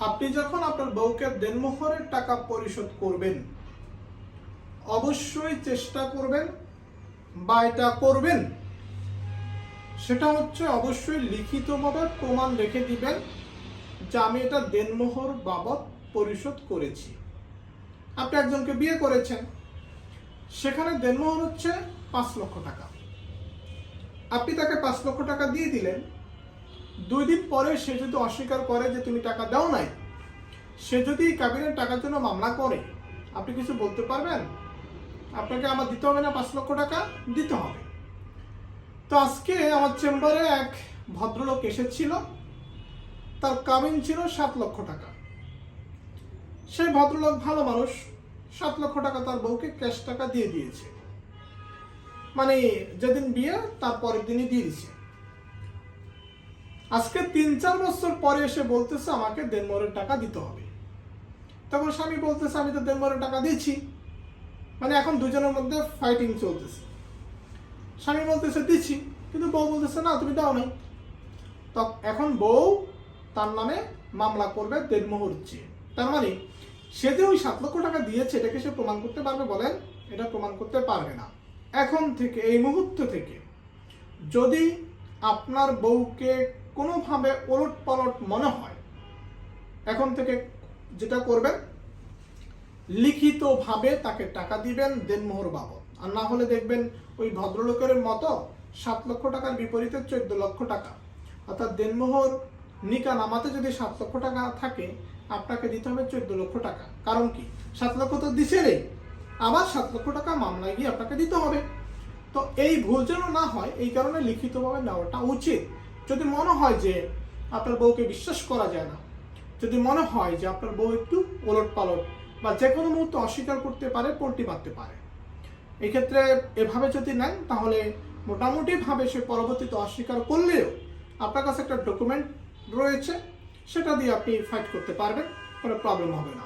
আপনি যখন আপনার বউকে দেনমোহরের টাকা পরিশোধ করবেন, অবশ্যই চেষ্টা করবেন বা এটা করবেন। সেটা হচ্ছে অবশ্যই লিখিতভাবে প্রমাণ রেখে দিবেন যে আমি এটা দেনমোহর বাবদ পরিশোধ করেছি। আপনি একজনকে বিয়ে করেছেন, সেখানে দেনমোহর হচ্ছে পাঁচ লক্ষ টাকা। আপনি তাকে পাঁচ লক্ষ টাকা দিয়ে দিলেন দুই দিন পরে সে যদি অস্বীকার করে যে তুমি টাকা দাও নাই, সে যদি কাবিনের টাকার জন্য মামলা করে, আপনি কিছু বলতে পারবেন? আপনাকে আমার দিতে হবে না পাঁচ লক্ষ টাকা? দিতে হবে। তো আজকে আমার চেম্বারে এক ভদ্রলোক এসেছিল। তার কাবিন ছিল সাত লক্ষ টাকা। সেই ভদ্রলোক ভালো মানুষ, সাত লক্ষ টাকা তার বউকে ক্যাশ টাকা দিয়ে দিয়েছে। মানে যেদিন বিয়ে, তার পরের দিনই দিয়ে দিয়েছে। আজকে তিন চার বছর পরে এসে বলতেছে আমাকে দেনমরের টাকা দিতে হবে। তখন স্বামী বলতেছে, আমি তো দেনমরের টাকা দিয়েছি। মানে এখন দুজনের মধ্যে ফাইটিং চলতেছে। স্বামী বলতেছে, দিচ্ছি। কিন্তু বউ বলতেছে, না, তুমি দাও নাই। এখন বউ তার নামে মামলা করবে দেড়মোহর চেয়ে তার মানে সে যে ওই সাত লক্ষ টাকা দিয়েছে, এটাকে সে প্রমাণ করতে পারবে বলেন, এটা প্রমাণ করতে পারবে না। এখন থেকে, এই মুহূর্ত থেকে যদি আপনার বউকে কোনোভাবে ওলট পালট মনে হয়। এখন থেকে যেটা করবেন, লিখিতভাবে তাকে টাকা দিবেন দেনমোহর বাবদ। আর না হলে দেখবেন ওই ভদ্রলোকের মতো সাত লক্ষ টাকার বিপরীতে চোদ্দ লক্ষ টাকা। অর্থাৎ দেনমোহর নিকা নামাতে যদি সাত লক্ষ টাকা থাকে, আপনাকে দিতে হবে চোদ্দ লক্ষ টাকা। কারণ কি? সাত লক্ষ তো দিছে রে। আবার সাত লক্ষ টাকা মামলায় গিয়ে আপনাকে দিতে হবে। তো এই ভুল যেন না হয়, এই কারণে লিখিতভাবে নেওয়াটা উচিত। যদি মনে হয় যে আপনার বউকে বিশ্বাস করা যায় না, যদি মনে হয় যে আপনার বউ একটু ওলট পালট বা যে কোনো মুহূর্তে অস্বীকার করতে পারে পোল্টি মারতে পারে, এক্ষেত্রে এভাবে যদি নেন, তাহলে মোটামুটিভাবে সে পরবর্তীতে অস্বীকার করলেও আপনার কাছে একটা ডকুমেন্ট রয়েছে, সেটা দিয়ে আপনি ফাইট করতে পারবেন, কোনো প্রবলেম হবে না।